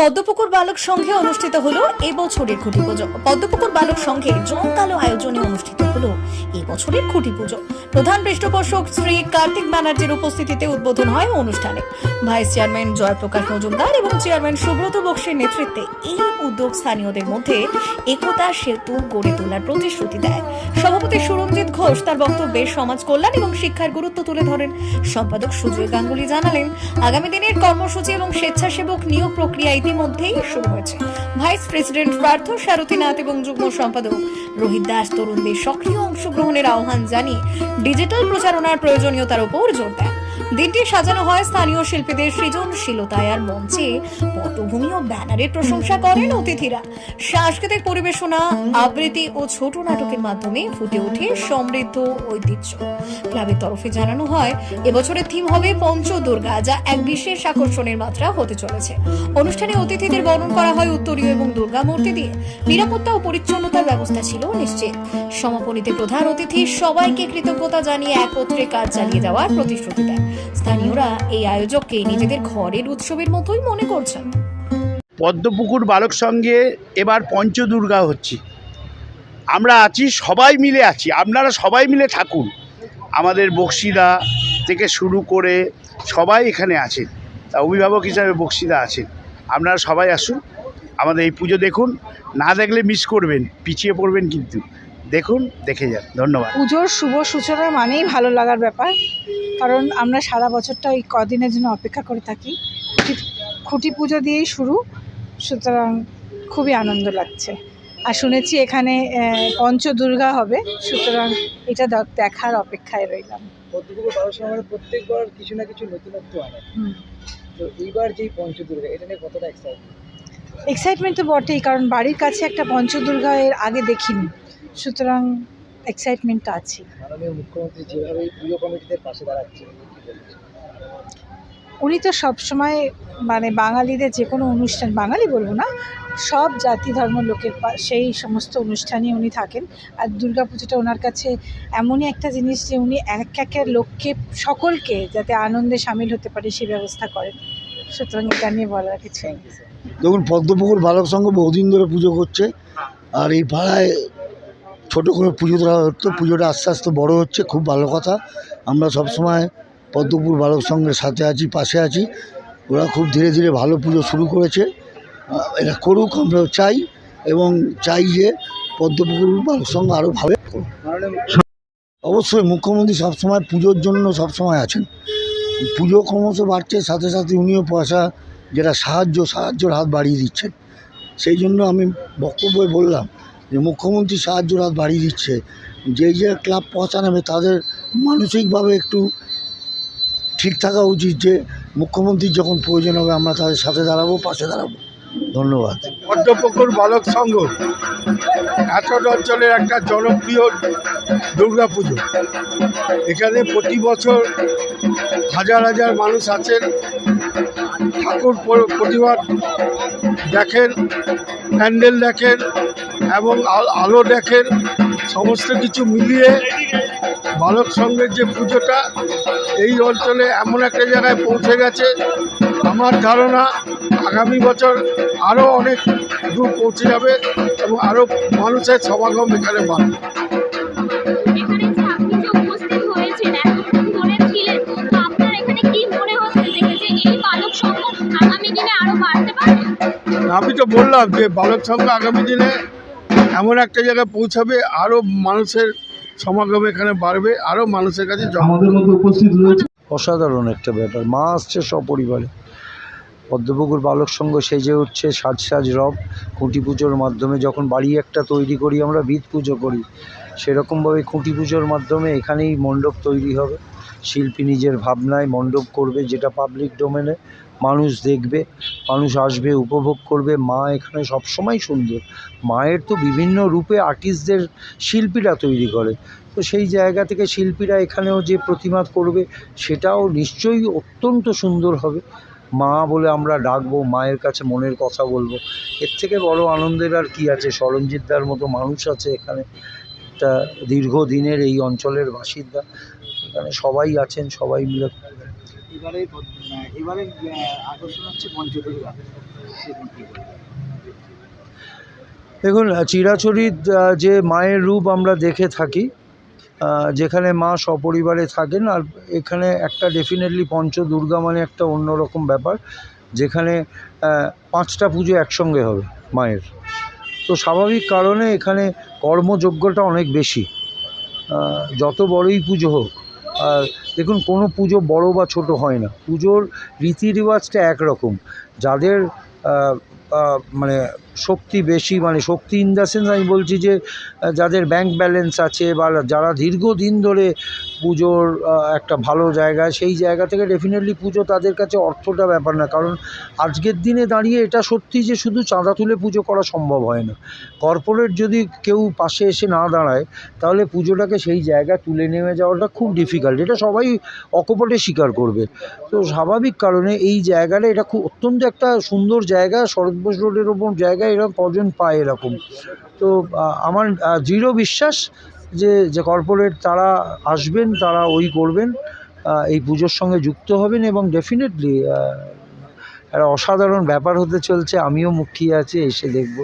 পদ্মপুকুর বালক সংঘে অনুষ্ঠিত হলো এবছরের খুঁটি পুজো। পদ্মপুকুর বালক সংঘে জমকালো আয়োজনে অনুষ্ঠিত হলো এবছরের খুঁটি পুজো। প্রধান পৃষ্ঠপোষক শ্রী কার্তিক ব্যানার্জির উপস্থিতিতে উদ্বোধন হয় অনুষ্ঠানে। ভাইস চেয়ারম্যান জয়প্রকাশ মজুমদার এবং চেয়ারম্যান সুব্রত বক্সির নেতৃত্বে এই উদ্যোগ স্থানীয়দের মধ্যে একতা সেতু গড়ে তোলার প্রতিশ্রুতি দেয়। সভাপতি সুরঞ্জিত ঘোষ তার বক্তব্যে সমাজ কল্যাণ এবং শিক্ষার গুরুত্ব তুলে ধরেন। সম্পাদক সুজয় গাঙ্গুলি জানালেন, আগামী দিনের কর্মসূচি এবং স্বেচ্ছাসেবক নিয়োগ প্রক্রিয়া ইতিমধ্যেই শুরু হয়েছে। ভাইস প্রেসিডেন্ট পার্থ সারথীনাথ এবং যুগ্ম সম্পাদক রোহিত দাস তরুণদের সক্রিয় অংশগ্রহণের আহ্বান জানিয়ে ডিজিটাল প্রচারণার প্রয়োজনীয়তার উপর জোর দেন। দিনটি সাজানো হয় স্থানীয় শিল্পীদের সৃজনশীলতায় আর মঞ্চে। পটভূমি ও ব্যানারের প্রশংসা করেন অতিথিরা। সাংস্কৃতিক পরিবেশনা, আবৃত্তি ও ছোট নাটকের মাধ্যমে ফুটে ওঠে সমৃদ্ধ ঐতিহ্য। ক্লাবের তরফে জানানো হয়, এবছরের থিম হবে পঞ্চ দুর্গা যা এক বিশেষ আকর্ষণের মাত্রা হতে চলেছে। অনুষ্ঠানে অতিথিদের বরণ করা হয় উত্তরীয় এবং দুর্গা মূর্তি দিয়ে। নিরাপত্তা ও পরিচ্ছন্নতার ব্যবস্থা ছিল নিশ্চিত। সমাপনীতে প্রধান অতিথি সবাইকে কৃতজ্ঞতা জানিয়ে একত্রে কাজ চালিয়ে যাওয়ার প্রতিশ্রুতি দেন। স্থানীয়রা এই আয়োজককে নিজেদের ঘরের উৎসবের মতোই মনে করছেন। পদ্মপুকুর বালক সঙ্গে এবার পঞ্চদুর্গা হচ্ছে। আমরা আছি, সবাই মিলে আছি। আপনারা সবাই মিলে থাকুন। আমাদের বক্সিদা থেকে শুরু করে সবাই এখানে আছেন। তা অভিভাবক হিসাবে বক্সিদা আছেন। আপনারা সবাই আসুন। আমাদের এই পুজো দেখুন। না দেখলে মিস করবেন, পিছিয়ে পড়বেন কিন্তু। দেখুন দেখে যান। ধন্যবাদ। পুজোর শুভ সূচনা মানেই ভালো লাগার ব্যাপার কারণ আমরা সারা বছরটা ওই কদিনের জন্য অপেক্ষা করে থাকি। খুঁটি খুঁটি পুজো দিয়েই শুরু সুতরাং খুবই আনন্দ লাগছে। আর শুনেছি এখানে পঞ্চদুর্গা হবে সুতরাং এটা দেখ- দেখার অপেক্ষায় রইলাম। প্রত্যেকবার কিছু না কিছু নতুনত্ব আনে। হুম। তো এইবার যেই পঞ্চদুর্গা এটা নিয়ে কতটা এক্সাইটেড এক্সাইটমেন্ট তো বটেই কারণ বাড়ির কাছে একটা পঞ্চদুর্গা এর আগে দেখিনি। সুতরাং এক্সাইটমেন্ট আছে মাননীয় মুখ্যমন্ত্রী যেভাবে পুজো কমিটিদের পাশে দাঁড়াচ্ছে উনি তো সবসময় মানে বাঙালিদের যে কোনো অনুষ্ঠান বাঙালি বলব না সব জাতি ধর্ম লোকের পা- সেই সমস্ত অনুষ্ঠানই উনি থাকেন। আর দুর্গাপুজোটা ওনার কাছে এমনই একটা জিনিস যে উনি এক একের লোককে সকলকে যাতে আনন্দে সামিল হতে পারে সেই ব্যবস্থা করেন। সুতরাং এটা নিয়ে বলার কিছু দেখুন পদ্মপুকুর বালক সংঘ বহুদিন ধরে পুজো করছে আর এই পাড়ায় ছোটো করে পুজো দেওয়া হতো, পুজোটা আস্তে আস্তে বড় হচ্ছে, খুব ভালো কথা। আমরা সবসময় পদ্মপুর বালক সঙ্গে সাথে আছি, পাশে আছি। ওরা খুব ধীরে ধীরে ভালো পুজো শুরু করেছে। এটা করুক আমরা চাই এবং চাই যে পদ্মপুকুর বালক সঙ্গে আরও ভালো অবশ্যই মুখ্যমন্ত্রী সবসময় পুজোর জন্য সবসময় আছেন। পুজো ক্রমশ বাড়ছে, সাথে সাথে উনিও পয়সা, যেটা সাহায্য, সাহায্যের হাত বাড়িয়ে দিচ্ছেন। সেই জন্য আমি বক্তব্যে বললাম যে মুখ্যমন্ত্রী সাহায্যের হাত বাড়িয়ে দিচ্ছে, যেই যে ক্লাব নেবে তাদের মানসিকভাবে একটু ঠিক থাকা উচিত যে মুখ্যমন্ত্রীর যখন প্রয়োজন হবে আমরা তাদের সাথে দাঁড়াবো, পাশে দাঁড়াবো। ধন্যবাদ। পদ্মপুকুর বালক সংঘ এতট অঞ্চলের একটা জনপ্রিয় দুর্গা পুজো এখানে প্রতি বছর হাজার হাজার মানুষ আছেন। ঠাকুর প্রতিবাদ দেখেন, প্যান্ডেল দেখেন এবং আল- দেখেন সমস্ত কিছু মিলিয়ে বালক সংঘের যে পুজোটা এই অঞ্চলে এমন একটা জায়গায় পৌঁছে গেছে। আমার ধারণা আগামী বছর আরও অনেক দূর পৌঁছে যাবে এবং আরও মানুষের সমাগম এখানে বাড়বে। আমি তো বললাম যে বালক সংঘ আগামী দিনে এমন একটা জায়গায় পৌঁছাবে আরও মানুষের সমাগম এখানে বাড়বে আরও মানুষের কাছে আমাদের মধ্যে উপস্থিত রয়েছে অসাধারণ একটা ব্যাপার। মা আসছে সপরিবারে। পদ্মপুকুর বালক সংঘ সেজে উঠছে সাজ সাজ রব। খুঁটি পুজোর মাধ্যমে যখন বাড়ি একটা তৈরি করি আমরা ভিত পুজো করি। সেরকমভাবে খুঁটি পুজোর মাধ্যমে এখানেই মণ্ডপ তৈরি হবে। শিল্পী নিজের ভাবনায় মণ্ডপ করবে যেটা পাবলিক ডোমেনে মানুষ দেখবে, মানুষ আসবে, উপভোগ করবে। মা এখানে সবসময় সুন্দর। মায়ের তো বিভিন্ন রূপে আর্টিস্টদের শিল্পীরা তৈরি করে। তো সেই জায়গা থেকে শিল্পীরা এখানেও যে প্রতিমা করবে, সেটাও নিশ্চয়ই অত্যন্ত সুন্দর হবে। মা বলে আমরা ডাকবো, মায়ের কাছে মনের কথা বলব। এর থেকে বড় আনন্দের আর কি আছে? সরঞ্জিতদার মতো মানুষ আছে এখানে। একটা দীর্ঘদিনের এই অঞ্চলের বাসিন্দা। এখানে সবাই আছেন, সবাই মিলে এবারে এবারে আকর্ষণ হচ্ছে পঞ্চদুর্গা? দেখুন চিরাচরিত যে মায়ের রূপ আমরা দেখে থাকি যেখানে মা সপরিবারে থাকেন, আর এখানে একটা ডেফিনেটলি পঞ্চ দুর্গা মানে একটা অন্যরকম ব্যাপার, যেখানে পাঁচটা পুজো একসঙ্গে হবে মায়ের। তো স্বাভাবিক কারণে এখানে কর্মযোগ্যটা অনেক বেশি। যত বড়ই পুজো হোক, আর দেখুন, কোনো পুজো বড় বা ছোট হয় না। পুজোর রীতি রেওয়াজটা একরকম। যাদের মানে শক্তি বেশি মানে শক্তি ইন দ্য সেন্স আমি বলছি যে যাদের ব্যাংক ব্যালেন্স আছে বা যারা দীর্ঘদিন ধরে পুজোর একটা ভালো জায়গা, সেই জায়গা থেকে ডেফিনেটলি পুজো তাদের কাছে অর্থটা ব্যাপার না। কারণ আজকের দিনে দাঁড়িয়ে এটা সত্যি যে শুধু চাঁদা তুলে পুজো করা সম্ভব হয় না। কর্পোরেট যদি কেউ পাশে এসে না দাঁড়ায়, তাহলে পুজোটাকে সেই জায়গা তুলে নেমে যাওয়াটা খুব ডিফিকাল্ট এটা সবাই অকপটে স্বীকার করবে। তো স্বাভাবিক কারণে এই জায়গাটা এটা খুব অত্যন্ত একটা সুন্দর জায়গা, শরৎ বোস রোডের ওপর জায়গায় এরকম, কজন পায় এরকম। তো আমার দৃঢ় বিশ্বাস যে যে কর্পোরেট তারা আসবেন, তারা ওই করবেন এই পুজোর সঙ্গে যুক্ত হবেন এবং ডেফিনেটলি একটা অসাধারণ ব্যাপার হতে চলছে। আমিও মুখিয়ে আছি, এসে দেখব।